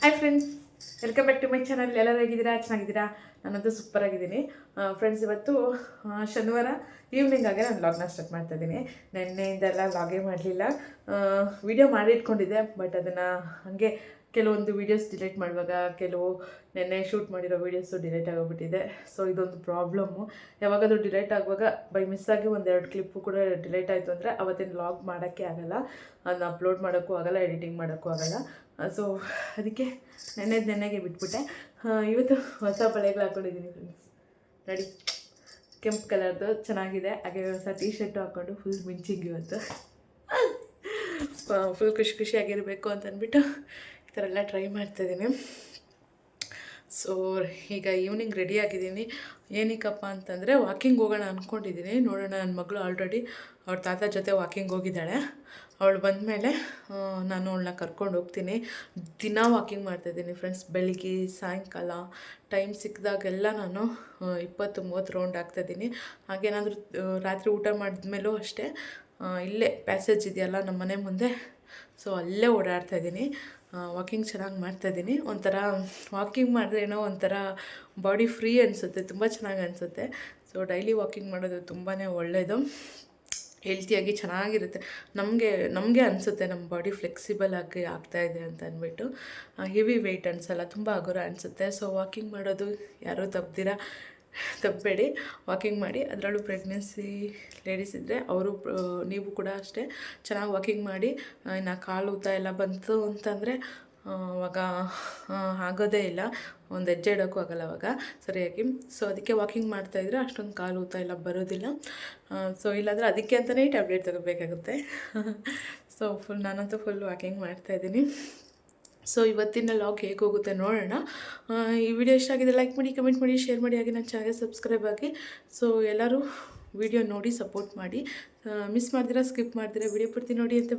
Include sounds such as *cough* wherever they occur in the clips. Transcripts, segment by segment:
Hi friends welcome back to my channel ಎಲ್ಲರೂ ಹೇಗಿದ್ದೀರಾ? ಚೆನ್ನಾಗಿದ್ದೀರಾ? ನಾನಂತೂ ಸೂಪರ್ ಆಗಿದ್ದೀನಿ. ಫ್ರೆಂಡ್ಸ್ ಇವತ್ತು ಶನಿವಾರ ಈವ್ನಿಂಗ್ ಆಗಿ ನಾನು ಲಾಗ್ನ ಸ್ಟಾರ್ಟ್ ಮಾಡ್ತಾ ಇದ್ದೀನಿ. ನೆನ್ನೆಯಿಂದೆಲ್ಲ ಲಾಗೇ ಮಾಡಲಿಲ್ಲ. ವಿಡಿಯೋ ಮಾಡಿ ಇಟ್ಕೊಂಡಿದ್ದೆ ಬಟ್ ಅದನ್ನು ಹಾಗೆ ಕೆಲವೊಂದು ವೀಡಿಯೋಸ್ ಡಿಲೀಟ್ ಮಾಡುವಾಗ, ಕೆಲವು ನೆನ್ನೆ ಶೂಟ್ ಮಾಡಿರೋ ವೀಡಿಯೋಸು ಡಿಲೀಟ್ ಆಗೋಗ್ಬಿಟ್ಟಿದೆ. ಸೊ ಇದೊಂದು ಪ್ರಾಬ್ಲಮ್ಮು ಯಾವಾಗಾದರೂ ಡಿಲೀಟ್ ಆಗುವಾಗ ಬೈ ಮಿಸ್ಸಾಗಿ ಒಂದೆರಡು ಕ್ಲಿಪ್ಪು ಕೂಡ ಡಿಲೀಟ್ ಆಯಿತು ಅಂದರೆ ಅವತ್ತಿನ ಲಾಗ್ ಮಾಡೋಕ್ಕೆ ಆಗಲ್ಲ. ಅದನ್ನ ಅಪ್ಲೋಡ್ ಮಾಡೋಕ್ಕೂ ಆಗಲ್ಲ ಎಡಿಟಿಂಗ್ ಮಾಡೋಕ್ಕೂ ಆಗಲ್ಲ. ಸೊ ಅದಕ್ಕೆ ನೆನ್ನೆ ನೆನ್ನೆಗೆ ಬಿಟ್ಬಿಟ್ಟೆ. ಇವತ್ತು ಹೊಸ ಬಳೆಗಳು ಹಾಕ್ಕೊಂಡಿದ್ದೀನಿ ಫ್ರೆಂಡ್ಸ್ ರೆಡಿ ಕೆಂಪು ಕಲರ್ದು, ಚೆನ್ನಾಗಿದೆ. ಹಾಗೆ ಹೊಸ ಟೀ ಶರ್ಟು ಹಾಕ್ಕೊಂಡು ಫುಲ್ ಮಿಂಚಿಂಗ್ ಇವತ್ತು. ಫುಲ್ ಖುಷಿ ಖುಷಿಯಾಗಿರಬೇಕು ಅಂತ ಅಂದ್ಬಿಟ್ಟು ಈ ಥರ ಎಲ್ಲ ಟ್ರೈ ಮಾಡ್ತಾಯಿದ್ದೀನಿ ಸೊ ಈಗ ಈವ್ನಿಂಗ್ ರೆಡಿ ಆಗಿದ್ದೀನಿ. ಏನಕ್ಕಪ್ಪ ಅಂತಂದರೆ ವಾಕಿಂಗ್ ಹೋಗೋಣ ಅಂದ್ಕೊಂಡಿದ್ದೀನಿ ನೋಡೋಣ ನನ್ನ ಮಗಳು ಆಲ್ರೆಡಿ ಅವ್ರ ತಾತ ಜೊತೆ ವಾಕಿಂಗ್ ಹೋಗಿದ್ದಾಳೆ. ಅವಳು ಬಂದ ಮೇಲೆ ನಾನು ಅವಳನ್ನ ಕರ್ಕೊಂಡು ಹೋಗ್ತೀನಿ. ದಿನ ವಾಕಿಂಗ್ ಮಾಡ್ತಾಯಿದ್ದೀನಿ ಫ್ರೆಂಡ್ಸ್ ಬೆಳಿಗ್ಗೆ, ಸಾಯಂಕಾಲ ಟೈಮ್ ಸಿಕ್ಕಿದಾಗೆಲ್ಲ ನಾನು ಇಪ್ಪತ್ತು ಮೂವತ್ತು ರೌಂಡ್ ಆಗ್ತಾಯಿದ್ದೀನಿ ಹಾಗೇನಾದರೂ ರಾತ್ರಿ ಊಟ ಮಾಡಿದ್ಮೇಲೂ ಅಷ್ಟೇ. ಇಲ್ಲೇ ಪ್ಯಾಸೇಜ್ ಇದೆಯಲ್ಲ ನಮ್ಮ ಮನೆ ಮುಂದೆ. ಸೊ ಅಲ್ಲೇ ಓಡಾಡ್ತಾ ಇದ್ದೀನಿ. ವಾಕಿಂಗ್ ಚೆನ್ನಾಗಿ ಮಾಡ್ತಾಯಿದ್ದೀನಿ ಒಂಥರ ವಾಕಿಂಗ್ ಮಾಡಿದ್ರೆ ಏನೋ ಒಂಥರ ಬಾಡಿ ಫ್ರೀ ಅನಿಸುತ್ತೆ, ತುಂಬ ಚೆನ್ನಾಗಿ ಅನಿಸುತ್ತೆ. ಸೊ ಡೈಲಿ ವಾಕಿಂಗ್ ಮಾಡೋದು ತುಂಬಾ ಒಳ್ಳೆಯದು ಹೆಲ್ತಿಯಾಗಿ ಚೆನ್ನಾಗಿರುತ್ತೆ. ನಮಗೆ ನಮಗೆ ಅನಿಸುತ್ತೆ ನಮ್ಮ ಬಾಡಿ ಫ್ಲೆಕ್ಸಿಬಲ್ ಆಗಿ ಆಗ್ತಾ ಇದೆ ಅಂತ ಅಂದ್ಬಿಟ್ಟು ಹೆವಿ ವೆಯ್ಟ್ ಅನಿಸಲ್ಲ, ತುಂಬ ಹಗುರ ಅನಿಸುತ್ತೆ. ಸೊ ವಾಕಿಂಗ್ ಮಾಡೋದು ಯಾರೂ ತಪ್ಪದಿರ ತಪ್ಪಬೇಡಿ. ವಾಕಿಂಗ್ ಮಾಡಿ, ಅದರಲ್ಲೂ ಪ್ರೆಗ್ನೆನ್ಸಿ ಲೇಡೀಸ್ ಇದ್ದರೆ ಅವರು ನೀವು ಕೂಡ ಅಷ್ಟೇ ಚೆನ್ನಾಗಿ ವಾಕಿಂಗ್ ಮಾಡಿ ಇನ್ನು ಕಾಲು ಊತ ಎಲ್ಲ ಬಂತು ಅಂತಂದರೆ ಅವಾಗ ಆಗೋದೇ ಇಲ್ಲ. ಒಂದು ಹೆಜ್ಜೆ ಇಡೋಕ್ಕೂ ಆಗಲ್ಲ ಅವಾಗ, ಸರಿಯಾಗಿ. ಸೊ ಅದಕ್ಕೆ ವಾಕಿಂಗ್ ಮಾಡ್ತಾಯಿದ್ರೆ ಅಷ್ಟೊಂದು ಕಾಲು ಊತ ಎಲ್ಲ ಬರೋದಿಲ್ಲ. ಸೊ ಇಲ್ಲಾಂದರೆ ಅದಕ್ಕೆ ಅಂತಲೇ ಟ್ಯಾಬ್ಲೆಟ್ ತಗೋಬೇಕಾಗುತ್ತೆ. *laughs* ಸೊ ಫುಲ್ ನಾನಂತೂ ಫುಲ್ ವಾಕಿಂಗ್ ಮಾಡ್ತಾಯಿದ್ದೀನಿ ಸೊ ಇವತ್ತಿನ ಲಾಗ್ ಹೇಗೆ ಹೋಗುತ್ತೆ ನೋಡೋಣ. ಈ ವಿಡಿಯೋ ಇಷ್ಟ ಆಗಿದೆ ಲೈಕ್ ಮಾಡಿ ಕಮೆಂಟ್ ಮಾಡಿ ಶೇರ್ ಮಾಡಿ, ಹಾಗೆ ನನ್ನ ಚಾನಲ್ ಸಬ್ಸ್ಕ್ರೈಬ್ ಆಗಿ. ಸೊ ಎಲ್ಲರೂ ವಿಡಿಯೋ ನೋಡಿ ಸಪೋರ್ಟ್ ಮಾಡಿ. ಮಿಸ್ ಮಾಡ್ದಿರಾ ಸ್ಕಿಪ್ ಮಾಡ್ದಿರಾ ವಿಡಿಯೋ ಪೂರ್ತಿ ನೋಡಿ ಅಂತ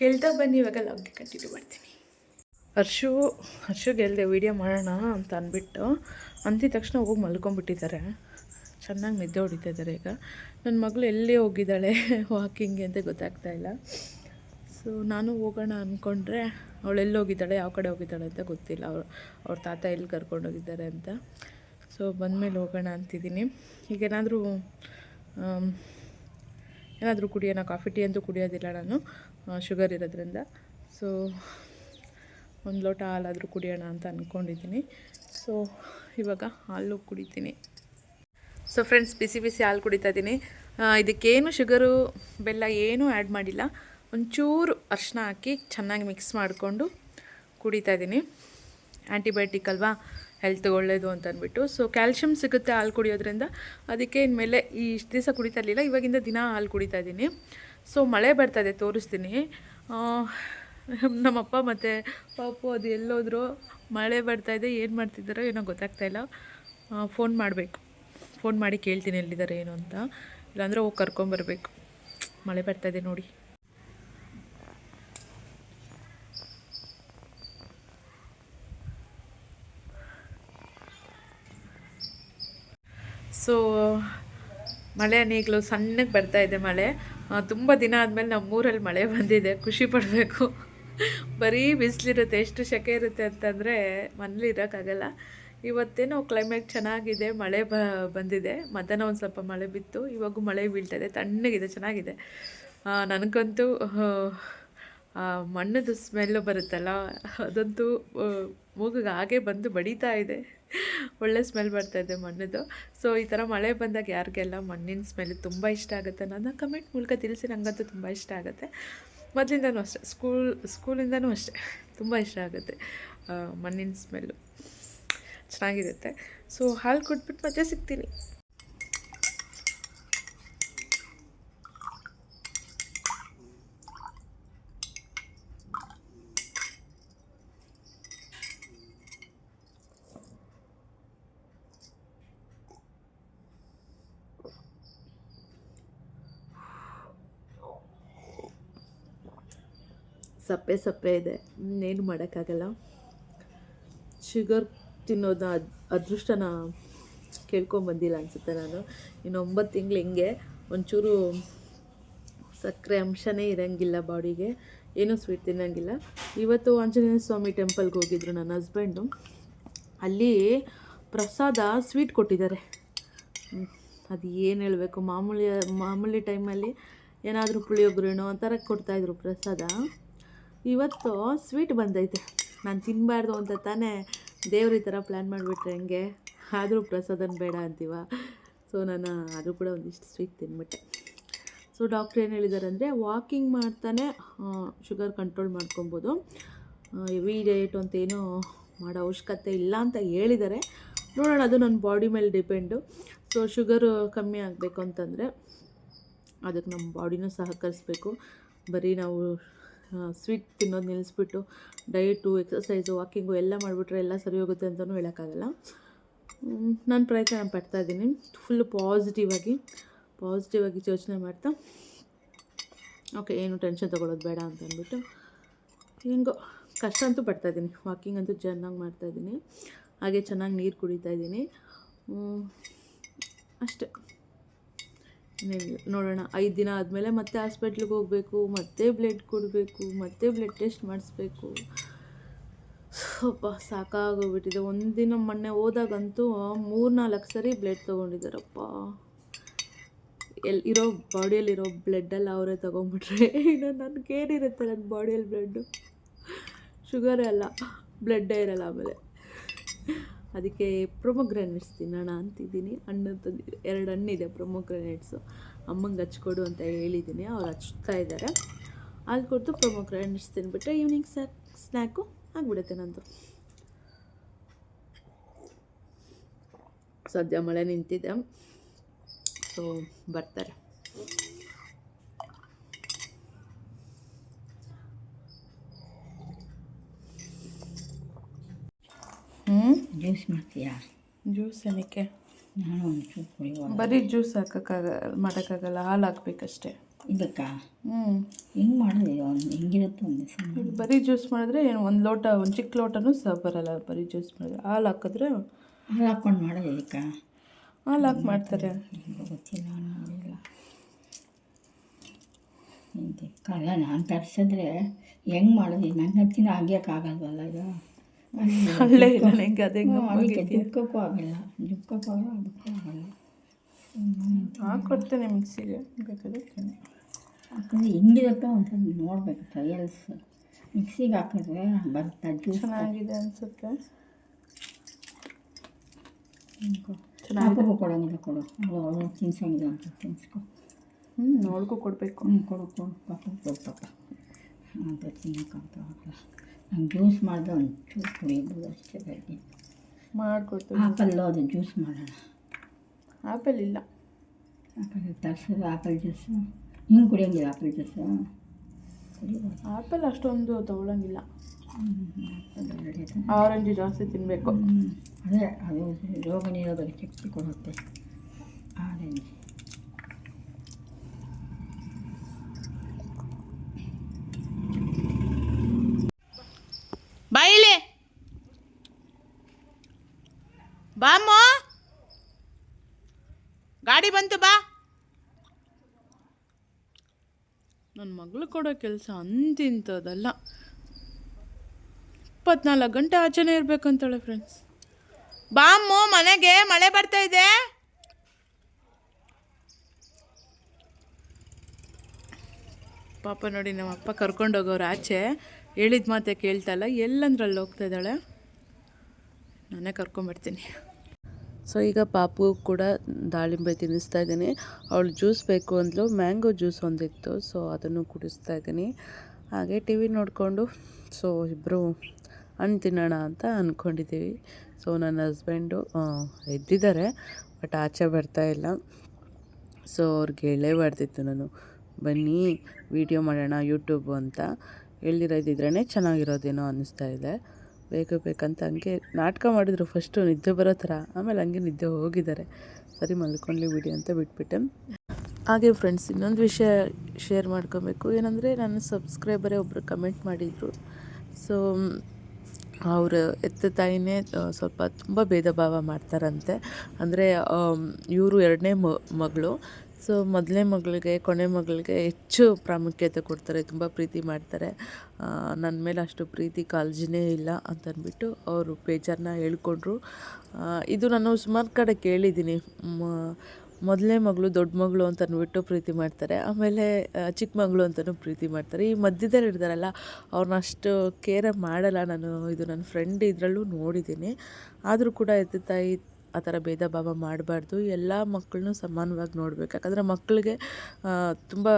ಕೇಳ್ತಾ ಬನ್ನಿ. ಇವಾಗ ಲಾಗ್ಗೆ ಕಂಟಿನ್ಯೂ ಮಾಡ್ತೀನಿ. ಹರ್ಷು ಗೆಲ್ಲದೆ ವೀಡಿಯೋ ಮಾಡೋಣ ಅಂತ ಅಂದ್ಬಿಟ್ಟು. ಅಂದಿದ ತಕ್ಷಣ ಹೋಗಿ ಮಲ್ಕೊಂಡ್ಬಿಟ್ಟಿದ್ದಾರೆ. ಚೆನ್ನಾಗಿ ನಿದ್ದೆ ಹೊಡಿತಾ ಇದ್ದಾರೆ ಈಗ. ನನ್ನ ಮಗಳು ಎಲ್ಲೇ ಹೋಗಿದ್ದಾಳೆ ವಾಕಿಂಗ್ ಅಂತ ಗೊತ್ತಾಗ್ತಾ ಇಲ್ಲ. ಸೊ ನಾನು ಹೋಗೋಣ ಅಂದ್ಕೊಂಡ್ರೆ ಅವಳು ಎಲ್ಲಿ ಹೋಗಿದ್ದಾಳೆ ಯಾವ ಕಡೆ ಹೋಗಿದ್ದಾಳೆ ಅಂತ ಗೊತ್ತಿಲ್ಲ. ಅವ್ರು, ಅವ್ರ ತಾತ ಎಲ್ಲಿ ಕರ್ಕೊಂಡು ಹೋಗಿದ್ದಾರೆ ಅಂತ. ಸೊ ಬಂದಮೇಲೆ ಹೋಗೋಣ ಅಂತಿದ್ದೀನಿ. ಈಗೇನಾದರೂ ಏನಾದರೂ ಕುಡಿಯೋಣ, ಕಾಫಿ ಟೀ ಅಂತೂ ಕುಡಿಯೋದಿಲ್ಲ ನಾನು ಶುಗರ್ ಇರೋದ್ರಿಂದ. ಸೊ ಒಂದು ಲೋಟ ಹಾಲಾದರೂ ಕುಡಿಯೋಣ ಅಂತ ಅಂದ್ಕೊಂಡಿದ್ದೀನಿ ಸೊ ಇವಾಗ ಹಾಲು ಕುಡಿತೀನಿ. ಸೊ ಫ್ರೆಂಡ್ಸ್ ಬಿಸಿ ಬಿಸಿ ಹಾಲು ಕುಡಿತಾ ಇದ್ದೀನಿ. ಇದಕ್ಕೇನು ಶುಗರು ಬೆಲ್ಲ ಏನೂ ಆ್ಯಡ್ ಮಾಡಿಲ್ಲ. ಒಂಚೂರು ಅರಿಶಿನ ಹಾಕಿ ಚೆನ್ನಾಗಿ ಮಿಕ್ಸ್ ಮಾಡಿಕೊಂಡು ಕುಡಿತಾ ಇದ್ದೀನಿ ಆ್ಯಂಟಿಬಯೋಟಿಕ್ ಅಲ್ವಾ? ಹೆಲ್ತ್ ಒಳ್ಳೆಯದು ಅಂತ ಅಂದ್ಬಿಟ್ಟು. ಸೊ ಕ್ಯಾಲ್ಶಿಯಮ್ ಸಿಗುತ್ತೆ ಹಾಲು ಕುಡಿಯೋದ್ರಿಂದ. ಅದಕ್ಕೆ ಇನ್ಮೇಲೆ ಈ ಇಷ್ಟು ದಿವಸ ಕುಡಿತಾ ಇರಲಿಲ್ಲ, ಇವಾಗಿಂದ ದಿನ ಹಾಲು ಕುಡಿತಾ ಇದ್ದೀನಿ ಸೊ ಮಳೆ ಬರ್ತಾ ಇದೆ, ತೋರಿಸ್ತೀನಿ. ನಮ್ಮಪ್ಪ ಮತ್ತು ಪಾಪು ಅದು ಎಲ್ಲೋದ್ರು ಮಳೆ ಬರ್ತಾ ಇದೆ, ಏನು ಮಾಡ್ತಿದ್ದಾರೋ ಏನೋ ಗೊತ್ತಾಗ್ತಾ ಇಲ್ಲ. ಫೋನ್ ಮಾಡಬೇಕು. ಫೋನ್ ಮಾಡಿ ಕೇಳ್ತೀನಿ ಎಲ್ಲಿದ್ದಾರೆ, ಏನು ಅಂತ. ಇಲ್ಲಾಂದರೆ ಹೋಗಿ ಕರ್ಕೊಂಬರ್ಬೇಕು. ಮಳೆ ಬರ್ತಾ ಇದೆ ನೋಡಿ. ಸೊ ಮಳೆ ಹನಿಗಳು ಸಣ್ಣಗೆ ಬರ್ತಾ ಇದೆ ಮಳೆ. ತುಂಬ ದಿನ ಆದಮೇಲೆ ನಮ್ಮೂರಲ್ಲಿ ಮಳೆ ಬಂದಿದೆ. ಖುಷಿ ಪಡಬೇಕು. ಬರೀ ಬಿಸಿಲಿರುತ್ತೆ, ಎಷ್ಟು ಸೆಕೆ ಇರುತ್ತೆ ಅಂತಂದರೆ ಮನೇಲಿ ಇರೋಕ್ಕಾಗಲ್ಲ. ಇವತ್ತೇನೋ ಕ್ಲೈಮೇಟ್ ಚೆನ್ನಾಗಿದೆ, ಮಳೆ ಬ, ಬಂದಿದೆ. ಮಧ್ಯಾಹ್ನ ಒಂದು ಸ್ವಲ್ಪ ಮಳೆ ಬಿತ್ತು. ಇವಾಗೂ ಮಳೆ ಬೀಳ್ತಾ ಇದೆ, ತಣ್ಣಗಿದೆ, ಚೆನ್ನಾಗಿದೆ. ನನಗಂತೂ ಮಣ್ಣದು ಸ್ಮೆಲ್ಲು ಬರುತ್ತಲ್ಲ, ಅದಂತೂ ಮೂಗಿಗೆ ಹಾಗೆ ಬಂದು ಬಡಿತಾ ಇದೆ. ಒಳ್ಳೆ ಸ್ಮೆಲ್ ಬರ್ತಾ ಇದೆ ಮಣ್ಣದು. ಸೊ ಈ ಥರ ಮಳೆ ಬಂದಾಗ ಯಾರಿಗೆಲ್ಲ ಮಣ್ಣಿನ ಸ್ಮೆಲ್ ತುಂಬ ಇಷ್ಟ ಆಗುತ್ತೆ ನನ್ನ ಕಮೆಂಟ್ ಮೂಲಕ ತಿಳಿಸಿ. ನನಗಂತೂ ತುಂಬ ಇಷ್ಟ ಆಗುತ್ತೆ. ಮೊದಲಿಂದನೂ ಅಷ್ಟೇ. ಸ್ಕೂಲ್ ಸ್ಕೂಲಿಂದನೂ ಅಷ್ಟೇ. ತುಂಬ ಇಷ್ಟ ಆಗುತ್ತೆ ಮಣ್ಣಿನ ಸ್ಮೆಲ್ಲು ಚೆನ್ನಾಗಿರುತ್ತೆ. ಸೊ ಹಾಲು ಕೊಟ್ಬಿಟ್ಟು ಮತ್ತೆ ಸಿಗ್ತೀನಿ. ಸಪ್ಪೆ ಸಪ್ಪೆ ಇದೆ. ಇನ್ನೇನು ಮಾಡೋಕ್ಕಾಗಲ್ಲ. ಶುಗರ್ ತಿನ್ನೋದನ್ನ ಅದ್, ಅದೃಷ್ಟನ ಕೇಳ್ಕೊಂಬಂದಿಲ್ಲ ಅನಿಸುತ್ತೆ ನಾನು. ಇನ್ನು ಒಂಬತ್ತು ತಿಂಗಳು ಹಿಂಗೆ ಒಂಚೂರು ಸಕ್ಕರೆ ಅಂಶನೇ ಇರೋಂಗಿಲ್ಲ ಬಾಡಿಗೆ. ಏನೂ ಸ್ವೀಟ್ ತಿನ್ನೋಂಗಿಲ್ಲ. ಇವತ್ತು ಆಂಜನೇಯ ಸ್ವಾಮಿ ಟೆಂಪಲ್ಗೆ ಹೋಗಿದ್ರು ನನ್ನ ಹಸ್ಬೆಂಡು ಅಲ್ಲಿ ಪ್ರಸಾದ ಸ್ವೀಟ್ ಕೊಟ್ಟಿದ್ದಾರೆ. ಅದು ಏನು ಹೇಳಬೇಕು? ಮಾಮೂಲಿ ಮಾಮೂಲಿ ಟೈಮಲ್ಲಿ ಏನಾದರೂ ಪುಳಿಯೋಗರೆನೋ ಆ ಥರ ಕೊಡ್ತಾಯಿದ್ರು ಪ್ರಸಾದ. ಇವತ್ತು ಸ್ವೀಟ್ ಬಂದೈತೆ. ನಾನು ತಿನ್ನಬಾರ್ದು ಅಂತ ತಾನೇ ದೇವ್ರ ಈ ಥರ ಪ್ಲ್ಯಾನ್ ಮಾಡಿಬಿಟ್ರೆ ಹೆಂಗೆ? ಆದರೂ ಪ್ರಸಾದನ ಬೇಡ ಅಂತೀವ. ಸೊ ನಾನು ಅದು ಕೂಡ ಒಂದಿಷ್ಟು ಸ್ವೀಟ್ ತಿನ್ಬಿಟ್ಟೆ. ಸೊ ಡಾಕ್ಟ್ರ್ ಏನು ಹೇಳಿದ್ದಾರೆ ಅಂದರೆ ವಾಕಿಂಗ್ ಮಾಡ್ತಾನೆ ಶುಗರ್ ಕಂಟ್ರೋಲ್ ಮಾಡ್ಕೊಬೋದು. ಹೆವಿ ಡಯಟ್ ಅಂತ ಏನೂ ಮಾಡೋ ಅವಶ್ಯಕತೆ ಇಲ್ಲ ಅಂತ ಹೇಳಿದ್ದಾರೆ ನೋಡೋಣ, ಅದು ನನ್ನ ಬಾಡಿ ಮೇಲೆ ಡಿಪೆಂಡು ಸೊ ಶುಗರು ಕಮ್ಮಿ ಆಗಬೇಕು ಅಂತಂದರೆ ಅದಕ್ಕೆ ನಮ್ಮ ಬಾಡಿನೂ ಸಹಕರಿಸ್ಬೇಕು. ಬರೀ ನಾವು ಸ್ವೀಟ್ ತಿನ್ನೋದು ನಿಲ್ಲಿಸ್ಬಿಟ್ಟು ಡಯಟು ಎಕ್ಸಸೈಸು ವಾಕಿಂಗು ಎಲ್ಲ ಮಾಡಿಬಿಟ್ರೆ ಎಲ್ಲ ಸರಿ ಹೋಗುತ್ತೆ ಅಂತಲೂ ಹೇಳೋಕ್ಕಾಗಲ್ಲ. ನಾನು ಪ್ರಯತ್ನ ಪಡ್ತಾ ಇದ್ದೀನಿ. ಫುಲ್ ಪಾಸಿಟಿವ್ ಆಗಿ ಪಾಸಿಟಿವ್ ಆಗಿ ಯೋಚನೆ ಮಾಡ್ತಾ. ಓಕೆ ಏನು ಟೆನ್ಷನ್ ತೊಗೊಳ್ಳೋದು ಬೇಡ ಅಂತ ಅಂದ್ಬಿಟ್ಟು, ಹೆಂಗೋ, ಕಷ್ಟ ಅಂತೂ ಪಡ್ತಾ ಇದ್ದೀನಿ. ವಾಕಿಂಗ್ ಅಂತೂ ಚೆನ್ನಾಗಿ ಮಾಡ್ತಾಯಿದ್ದೀನಿ ಹಾಗೆ ಚೆನ್ನಾಗಿ ನೀರು ಕುಡಿತಾ ಇದ್ದೀನಿ. ಅಷ್ಟೇ. ನೋಡೋಣ. ಐದು ದಿನ ಆದಮೇಲೆ ಮತ್ತೆ ಹಾಸ್ಪಿಟ್ಲಿಗೆ ಹೋಗಬೇಕು, ಮತ್ತೆ ಬ್ಲಡ್ ಕೊಡಬೇಕು, ಮತ್ತೆ ಬ್ಲಡ್ ಟೆಸ್ಟ್ ಮಾಡಿಸ್ಬೇಕು. ಸ್ವಲ್ಪ ಸಾಕಾಗೋಗ್ಬಿಟ್ಟಿದೆ. ಒಂದಿನ ಮೊನ್ನೆ ಹೋದಾಗಂತೂ ಮೂರು ನಾಲ್ಕು ಸರಿ ಬ್ಲಡ್ ತೊಗೊಂಡಿದ್ದಾರಪ್ಪ. ಎಲ್ಲಿ ಇರೋ ಬಾಡಿಯಲ್ಲಿರೋ ಬ್ಲಡ್ಡೆಲ್ಲ ಅವರೇ ತೊಗೊಂಬಿಟ್ರೆ ಇನ್ನು ನನಗೇನಿರುತ್ತೆ ನನ್ನ ಬಾಡಿಯಲ್ಲಿ ಬ್ಲಡ್ಡು ಶುಗರೇ ಅಲ್ಲ ಬ್ಲಡ್ಡೇ ಇರಲ್ಲ ಆಮೇಲೆ. ಅದಕ್ಕೆ ಪ್ರೊಮೊಗ್ರಾನೇಟ್ಸ್ ತಿನ್ನೋಣ ಅಂತಿದ್ದೀನಿ. ಹಣ್ಣು ತಂದು ಎರಡು ಹಣ್ಣಿದೆ ಪ್ರೊಮೊಗ್ರಾನೇಟ್ಸು ಅಮ್ಮಂಗೆ ಹಚ್ಕೊಡು ಅಂತ ಹೇಳಿದ್ದೀನಿ. ಅವ್ರು ಹಚ್ತಾ ಇದ್ದಾರೆ. ಅಲ್ಲಿ ಕೊಡ್ತು ಪ್ರೊಮೊಗ್ರಾನೇಟ್ಸ್ ತಿನ್ಬಿಟ್ರೆ ಈವ್ನಿಂಗ್ ಸ್ಯಾಕ್ ಸ್ನ್ಯಾಕು ಆಗಿಬಿಡುತ್ತೆ ನಂದು. ಸದ್ಯ ಮಳೆ ನಿಂತಿದೆ. ಸೊ ಬರ್ತಾರೆ. ಹ್ಞೂ ಜ್ಯೂಸ್ ಮಾಡ್ತೀಯಾ? ಜ್ಯೂಸ್ ಏನಕ್ಕೆ? ನಾನು ಒಂಚೂರು ಕುಡಿಯುವ. ಬರೀ ಜ್ಯೂಸ್ ಹಾಕೋಕ್ಕಾಗ ಮಾಡೋಕ್ಕಾಗಲ್ಲ ಹಾಲು ಹಾಕ್ಬೇಕಷ್ಟೇ. ಇದಕ್ಕಾ? ಹ್ಞೂ ಹೆಂಗೆ ಮಾಡೋದು ಹೆಂಗಿರುತ್ತೆ ಒಂದು ದಿವಸ ಬರೀ ಜ್ಯೂಸ್ ಮಾಡಿದ್ರೆ ಏನು ಒಂದು ಲೋಟ ಒಂದು ಚಿಕ್ಕ ಲೋಟನೂ ಸಹ ಬರಲ್ಲ ಬರೀ ಜ್ಯೂಸ್ ಮಾಡಿದ್ರೆ. ಹಾಲು ಹಾಕಿದ್ರೆ ಹಾಲು ಹಾಕ್ಕೊಂಡು ಮಾಡೋದು ಇದಕ್ಕೆ? ಹಾಲು ಹಾಕಿ ಮಾಡ್ತಾರೆ. ಗೊತ್ತಿಲ್ಲ ನೋಡಿಲ್ಲ ಕಾಲ ನಾನು ತರಿಸಿದ್ರೆ ಹೆಂಗೆ ಮಾಡೋದು? ನನ್ನ ಹತ್ತಿನ ಆಗ್ಯಕ್ಕಾಗಲ್ವಲ್ಲ ಇದು ಹಳ್ಳೆ ಇಲ್ಲ ನನಗೆ ಅದೇ ಅದಕ್ಕೆ ದುಃಖಕ್ಕೂ ಆಗಲ್ಲ. ದುಃಖಕ್ಕೂ ಆಗಲ್ಲ ಅದಕ್ಕೂ ಆಗಲ್ಲ. ಹಾಕ್ಕೊಡ್ತೇನೆ ಮಿಕ್ಸಿಗೆ. ಬೇಕಾದ್ರೆ. ಯಾಕಂದರೆ ಹೆಂಗಿರುತ್ತೋ ಅಂತ ನೋಡ್ಬೇಕು ಟ್ರಯಲ್ಸ್ ಮಿಕ್ಸಿಗೆ ಹಾಕಿದ್ರೆ ಬರ್ತಾ ಜ್ಯೂಸ್ ಚೆನ್ನಾಗಿದೆ ಅನಿಸುತ್ತೆ. ಪಾಪಗೂ ಕೊಡೋಂಗಿಲ್ಲ ಕೊಡು. ಅವಳು ತಿನ್ಸಂಗಿಲ್ಲ ತಿನ್ಸೋಂಗಿಲ್ಲ ಅಂತ ತಿನ್ಸ್ಕೊ. ಹ್ಞೂ ನೋಡ್ಕೊ ಕೊಡಬೇಕು. ಹ್ಞೂ ಕೊಡು ಕೊಡು. ಪಾಪ ಕೊಡು ಪಾಪ. ಅಂತ ತಿನ್ನೋಕ್ಕಂತ ಆಗಲ್ಲ ನಾನು ಜ್ಯೂಸ್ ಮಾಡಿದೆ ಒಂದು ಚೂರು ಕುಡಿಬೋದು ಅಷ್ಟೇ ಬೆಳಗ್ಗೆ. ಮಾಡಿಕೊಡ್ತೀವಿ ಆಪಲ್ ಅದು ಜ್ಯೂಸ್ ಮಾಡೋಣ. ಆಪಲ್ ಇಲ್ಲ. ಆಪಲ್ ತರಿಸೋದು ಆಪಲ್ ಜ್ಯೂಸು. ಹಿಂಗೆ ಕುಡಿಯೋಂಗಿಲ್ಲ ಆಪಲ್ ಜ್ಯೂಸು? ಕುಡಿಬೋದು. ಆಪಲ್ ಅಷ್ಟೊಂದು ತಗೊಳ್ಳೋಂಗಿಲ್ಲ ಆರೆಂಜ್ ಜಾಸ್ತಿ ತಿನ್ನಬೇಕು. ಅದೇ ಅದು ರೋಗ ನಿರೋಧಕ ಶಕ್ತಿ ಕೊಡುತ್ತೆ ಆರೆಂಜ್ ಬಾಯಿಲೆ ಬಾಮ್ಮ ಗಾಡಿ ಬಂತು ಬಾ. ನನ್ನ ಮಗಳು ಕೊಡೋ ಕೆಲಸ ಅಂತಿಂಥದ್ದಲ್ಲ ಇಪ್ಪತ್ನಾಲ್ಕು ಗಂಟೆ ಆಚೆನೇ ಇರ್ಬೇಕಂತಾಳೆ ಫ್ರೆಂಡ್ಸ್ ಬಾಮ್ಮು ಮನೆಗೆ ಮಳೆ ಬರ್ತಾ ಇದೆ. ಪಾಪ ನೋಡಿ ನಮ್ಮ ಅಪ್ಪ ಕರ್ಕೊಂಡೋಗೋರು ಆಚೆ ಹೇಳಿದ ಮಾತೆ ಕೇಳ್ತಾ ಇಲ್ಲ ಎಲ್ಲಂದ್ರಲ್ಲಿ ಹೋಗ್ತಾ ಇದ್ದಾಳೆ. ನಾನೇ ಕರ್ಕೊಂಬರ್ತೀನಿ ಸೊ ಈಗ ಪಾಪು ಕೂಡ ದಾಳಿಂಬೆ ತಿನ್ನಿಸ್ತಾ ಇದ್ದೀನಿ. ಅವಳು ಜ್ಯೂಸ್ ಬೇಕು ಅಂದ್ಲು. ಮ್ಯಾಂಗೋ ಜ್ಯೂಸ್ ಒಂದಿತ್ತು. ಸೊ ಅದನ್ನು ಕುಡಿಸ್ತಾ ಇದ್ದೀನಿ. ಹಾಗೆ ಟಿ ವಿ ನೋಡಿಕೊಂಡು. ಸೊ ಇಬ್ಬರು ಹಣ್ಣು ತಿನ್ನೋಣ ಅಂತ ಅಂದ್ಕೊಂಡಿದ್ದೀವಿ ಸೊ ನನ್ನ ಹಸ್ಬೆಂಡು ಎದ್ದಿದ್ದಾರೆ. ಬಟ್ ಆಚೆ ಬರ್ತಾ ಇಲ್ಲ. ಸೊ ಅವ್ರಿಗೆ ಹೇಳೇಬಾರ್ದಿತ್ತು ನಾನು. ಬನ್ನಿ, ವಿಡಿಯೋ ಮಾಡೋಣ, ಯೂಟ್ಯೂಬ್ ಅಂತ. ಹೇಳಿರೋದಿದ್ರೇ ಚೆನ್ನಾಗಿರೋದೇನೋ ಅನ್ನಿಸ್ತಾ ಇದೆ. ಬೇಕು ಬೇಕಂತ ಹಂಗೆ ನಾಟಕ ಮಾಡಿದ್ರು ಫಸ್ಟು ನಿದ್ದೆ ಬರೋ ಥರ. ಆಮೇಲೆ ಹಂಗೆ ನಿದ್ದೆ ಹೋಗಿದ್ದಾರೆ. ಸರಿ ಮಲ್ಕೊಂಡ್ಲಿ ಬಿಡಿ ಅಂತ ಬಿಟ್ಬಿಟ್ಟೆ. ಹಾಗೆ ಫ್ರೆಂಡ್ಸ್ ಇನ್ನೊಂದು ವಿಷಯ ಶೇರ್ ಮಾಡ್ಕೋಬೇಕು. ಏನಂದರೆ ನನ್ನ ಸಬ್ಸ್ಕ್ರೈಬರೇ ಒಬ್ಬರು ಕಮೆಂಟ್ ಮಾಡಿದರು. ಸೊ ಅವರು ಎತ್ತ ತಾಯಿನೇ ಸ್ವಲ್ಪ ತುಂಬ ಭೇದ ಭಾವ ಮಾಡ್ತಾರಂತೆ. ಅಂದರೆ ಇವರು ಎರಡನೇ ಮಗಳು. ಸೊ ಮೊದಲನೇ ಮಗಳಿಗೆ, ಕೊನೆ ಮಗಳಿಗೆ ಹೆಚ್ಚು ಪ್ರಾಮುಖ್ಯತೆ ಕೊಡ್ತಾರೆ, ತುಂಬ ಪ್ರೀತಿ ಮಾಡ್ತಾರೆ. ನನ್ನ ಮೇಲೆ ಅಷ್ಟು ಪ್ರೀತಿ ಕಾಳಜಿನೇ ಇಲ್ಲ ಅಂತಂದ್ಬಿಟ್ಟು ಅವರು ಬೇಜಾರನ್ನ ಹೇಳ್ಕೊಂಡ್ರು. ಇದು ನಾನು ಸುಮಾರು ಕಡೆ ಕೇಳಿದ್ದೀನಿ. ಮೊದಲನೇ ಮಗಳು ದೊಡ್ಡ ಮಗಳು ಅಂತ ಅಂದ್ಬಿಟ್ಟು ಪ್ರೀತಿ ಮಾಡ್ತಾರೆ, ಆಮೇಲೆ ಚಿಕ್ಕ ಮಗಳು ಅಂತಲೂ ಪ್ರೀತಿ ಮಾಡ್ತಾರೆ. ಈ ಮಧ್ಯದಲ್ಲಿ ಇರ್ತಾರಲ್ಲ ಅವ್ರನ್ನ ಅಷ್ಟು ಕೇರ ಮಾಡಲ್ಲ ನಾನು, ಇದು ನನ್ನ ಫ್ರೆಂಡ್ ಇದರಲ್ಲೂ ನೋಡಿದ್ದೀನಿ. ಆದರೂ ಕೂಡ ಎತ್ತು ತಾಯಿ ಆ ಥರ ಭೇದ ಭಾವ ಮಾಡಬಾರ್ದು. ಎಲ್ಲ ಮಕ್ಕಳನ್ನೂ ಸಮಾನವಾಗಿ ನೋಡಬೇಕು. ಯಾಕಂದರೆ ಮಕ್ಕಳಿಗೆ ತುಂಬ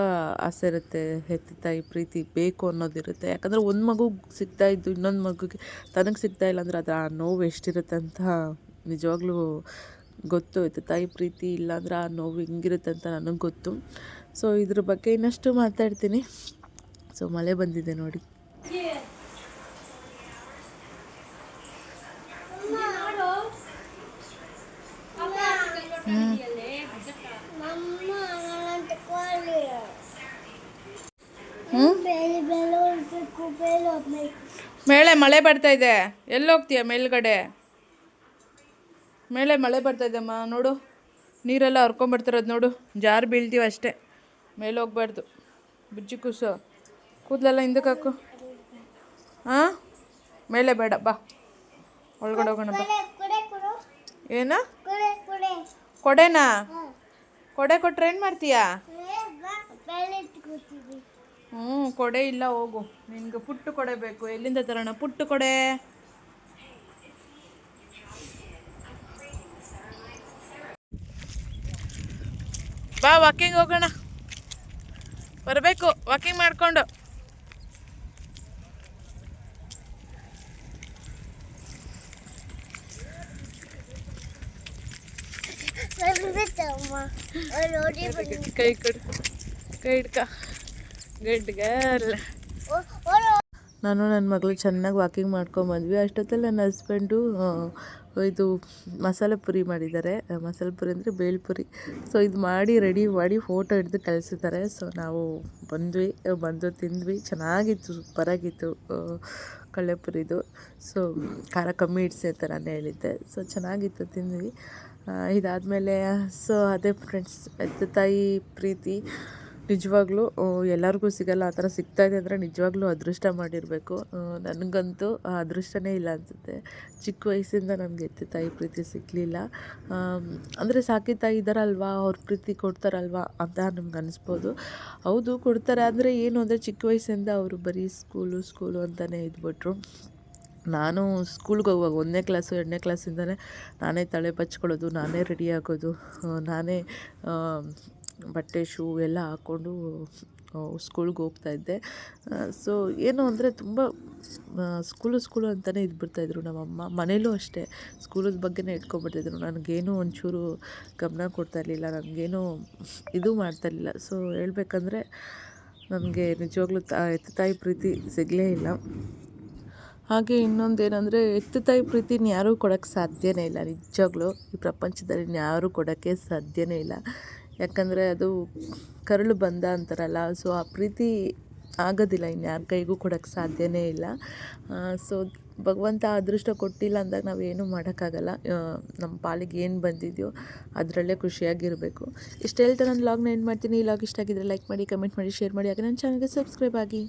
ಆಸೆ ಇರುತ್ತೆ, ಹೆತ್ತಿ ತಾಯಿ ಪ್ರೀತಿ ಬೇಕು ಅನ್ನೋದಿರುತ್ತೆ. ಯಾಕಂದರೆ ಒಂದು ಮಗು ಸಿಗ್ತಾ ಇದ್ದು ಇನ್ನೊಂದು ಮಗುಗೆ ತನಗೆ ಸಿಗ್ತಾ ಇಲ್ಲ ಅಂದರೆ ಅದು ಆ ನೋವು ಎಷ್ಟಿರುತ್ತೆ ಅಂತ ನಿಜವಾಗ್ಲೂ ಗೊತ್ತು. ಆಯಿತು ತಾಯಿ ಪ್ರೀತಿ ಇಲ್ಲಾಂದ್ರೆ ಆ ನೋವು ಹೆಂಗಿರುತ್ತೆ ಅಂತ ನನಗೆ ಗೊತ್ತು. ಸೊ ಇದ್ರ ಬಗ್ಗೆ ಇನ್ನಷ್ಟು ಮಾತಾಡ್ತೀನಿ. ಸೊ ಮಳೆ ಬಂದಿದೆ ನೋಡಿ. ಮೇಲೆ ಮಳೆ ಬರ್ತಾ ಇದೆ. ಎಲ್ಲಿ ಹೋಗ್ತೀಯ ಮೇಲ್ಗಡೆ? ಮೇಲೆ ಮಳೆ ಬರ್ತಾ ಇದೆಮ್ಮ ನೋಡು. ನೀರೆಲ್ಲ ಹರ್ಕೊಂಬರ್ತಿರೋದು ನೋಡು. ಜಾರು ಬೀಳ್ತೀವಿ ಅಷ್ಟೇ. ಮೇಲೆ ಹೋಗ್ಬಾರ್ದು. ಬುಜ್ಜಿ ಕೂಸು. ಕೂದಲೆಲ್ಲ ಹಿಂದಕ್ಕೆ ಹಾಕು. ಹಾಂ ಮೇಲೆ ಬೇಡ ಬಾ. ಒಳಗಡೆ ಹೋಗೋಣ ಬಾ. ಏನ? ಕೊಡೆನಾ? ಕೊಡೆ ಕೊಟ್ರೆ ಏನು ಮಾಡ್ತೀಯಾ? ಹ್ಞೂ ಕೊಡೆ ಇಲ್ಲ ಹೋಗು. ನಿನ್ಗೆ ಪುಟ್ಟು ಕೊಡೆ ಬೇಕು. ಎಲ್ಲಿಂದ ತರೋಣ? ಪುಟ್ಟು ಕೊಡೆ. ಬಾ ವಾಕಿಂಗ್ ಹೋಗೋಣ. ಬರಬೇಕು ವಾಕಿಂಗ್ ಮಾಡ್ಕೊಂಡು. ಕೈ ಕೊಡು ಕೈ ಹಿಡ್ಕ ಗುಡ್ ಗರ್ಲ್ ನಾನು ನನ್ನ ಮಗಳು ಚೆನ್ನಾಗಿ ವಾಕಿಂಗ್ ಮಾಡ್ಕೊಂಬಂದ್ವಿ ಅಷ್ಟೊತ್ತಲ್ಲಿ ನನ್ನ ಹಸ್ಬೆಂಡು ಇದು ಮಸಾಲೆ ಪುರಿ ಮಾಡಿದ್ದಾರೆ. ಮಸಾಲೆ ಪುರಿ ಅಂದರೆ ಬೇಲ್ಪುರಿ ಸೊ ಇದು ಮಾಡಿ ರೆಡಿ ಮಾಡಿ ಫೋಟೋ ಹಿಡಿದು ಕಳಿಸಿದ್ದಾರೆ. ಸೊ ನಾವು ಬಂದ್ವಿ, ಬಂದು ತಿಂದ್ವಿ. ಚೆನ್ನಾಗಿತ್ತು, ಸೂಪರಾಗಿತ್ತು ಕಳ್ಳೆ ಕಳ್ಳೆಪುರಿದು ಸೊ ಖಾರ ಕಮ್ಮಿ ಇಡ್ಸಿ ಅಂತ ನಾನು ಹೇಳಿದ್ದೆ. ಸೊ ಚೆನ್ನಾಗಿತ್ತು, ತಿಂದ್ವಿ. ಇದಾದಮೇಲೆ ಸೊ ಅದೇ ಫ್ರೆಂಡ್ಸ್ ಅತ್ತ ತಾಯಿ ಪ್ರೀತಿ. ನಿಜವಾಗ್ಲೂ ಎಲ್ಲರಿಗೂ ಸಿಗಲ್ಲ, ಆ ಥರ ಸಿಗ್ತಾ ಇದೆ ಅಂದರೆ ನಿಜವಾಗ್ಲೂ ಅದೃಷ್ಟ ಮಾಡಿರಬೇಕು. ನನಗಂತೂ ಅದೃಷ್ಟನೇ ಇಲ್ಲ ಅನಿಸುತ್ತೆ. ಚಿಕ್ಕ ವಯಸ್ಸಿಂದ ನನಗೆ ಎತ್ತಿ ತಾಯಿ ಪ್ರೀತಿ ಸಿಗಲಿಲ್ಲ. ಅಂದರೆ ಸಾಕಿ ತಾಯಿ ಇದ್ದಾರಲ್ವಾ ಅವ್ರ ಪ್ರೀತಿ ಕೊಡ್ತಾರಲ್ವಾ ಅಂತ ನಮ್ಗೆ ಅನಿಸ್ಬೋದು. ಹೌದು, ಕೊಡ್ತಾರೆ, ಅಂದರೆ ಏನು ಅಂದರೆ ಚಿಕ್ಕ ವಯಸ್ಸಿಂದ ಅವರು ಬರೀ ಸ್ಕೂಲು ಸ್ಕೂಲು ಅಂತಲೇ ಇದ್ಬಿಟ್ರು. ನಾನು ಸ್ಕೂಲ್ಗೆ ಹೋಗುವಾಗ ಒಂದನೇ ಕ್ಲಾಸು, ಎರಡನೇ ಕ್ಲಾಸಿಂದನೇ ನಾನೇ ತಲೆ ಬಚ್ಕೊಳ್ಳೋದು ನಾನೇ ರೆಡಿ ಆಗೋದು ನಾನೇ ಬಟ್ಟೆ, ಶೂ ಎಲ್ಲ ಹಾಕ್ಕೊಂಡು ಸ್ಕೂಲ್ಗೆ ಹೋಗ್ತಾಯಿದ್ದೆ ಸೊ ಏನು ಅಂದರೆ ತುಂಬ ಸ್ಕೂಲು ಸ್ಕೂಲು ಅಂತಲೇ ಇದ್ಬಿಡ್ತಾಯಿದ್ರು ನಮ್ಮಮ್ಮ ಮನೇಲೂ ಅಷ್ಟೇ. ಸ್ಕೂಲದ ಬಗ್ಗೆನೇ ಇಟ್ಕೊಂಡ್ಬಿಡ್ತಿದ್ರು ನನಗೇನು ಒಂಚೂರು ಗಮನ ಕೊಡ್ತಾ ಇರಲಿಲ್ಲ. ನನಗೇನು ಇದು ಮಾಡ್ತಾ ಇರಲಿಲ್ಲ. ಸೊ ಹೇಳ್ಬೇಕಂದ್ರೆ ನನಗೆ ನಿಜವಾಗ್ಲೂ ತಾ, ಎತ್ತ ತಾಯಿ ಪ್ರೀತಿ ಸಿಗಲೇ ಇಲ್ಲ. ಹಾಗೆ ಇನ್ನೊಂದು ಏನಂದರೆ ಎತ್ತು ತಾಯಿ ಪ್ರೀತಿನ ಯಾರೂ ಕೊಡೋಕ್ಕೆ ಸಾಧ್ಯವೇ ಇಲ್ಲ. ನಿಜವಾಗ್ಲೂ ಈ ಪ್ರಪಂಚದಲ್ಲಿ ಯಾರೂ ಕೊಡೋಕ್ಕೆ ಸಾಧ್ಯವೇ ಇಲ್ಲ. ಯಾಕಂದರೆ ಅದು ಕರುಳು ಬಂದ ಅಂತಾರಲ್ಲ ಸೊ ಆ ಪ್ರೀತಿ ಆಗೋದಿಲ್ಲ ಇನ್ಯಾರ ಕೈಗೂ ಕೊಡೋಕ್ಕೆ ಸಾಧ್ಯವೇ ಇಲ್ಲ. ಸೊ ಭಗವಂತ ಅದೃಷ್ಟ ಕೊಟ್ಟಿಲ್ಲ ಅಂದಾಗ ನಾವು ಏನೂ ಮಾಡೋಕ್ಕಾಗಲ್ಲ. ನಮ್ಮ ಪಾಲಿಗೆ ಏನು ಬಂದಿದೆಯೋ ಅದರಲ್ಲೇ ಖುಷಿಯಾಗಿರಬೇಕು. ಇಷ್ಟು ಹೇಳ್ತಾ ನಾನು ಲಾಗ್ನ ಏನು ಮಾಡ್ತೀನಿ. ಈ ಲಾಗ್ ಇಷ್ಟ ಆಗಿದ್ರೆ ಲೈಕ್ ಮಾಡಿ ಕಮೆಂಟ್ ಮಾಡಿ ಶೇರ್ ಮಾಡಿ. ಹಾಗೆ ನನ್ನ ಚಾನಲ್ಗೆ ಸಬ್ಸ್ಕ್ರೈಬ್ ಆಗಿ.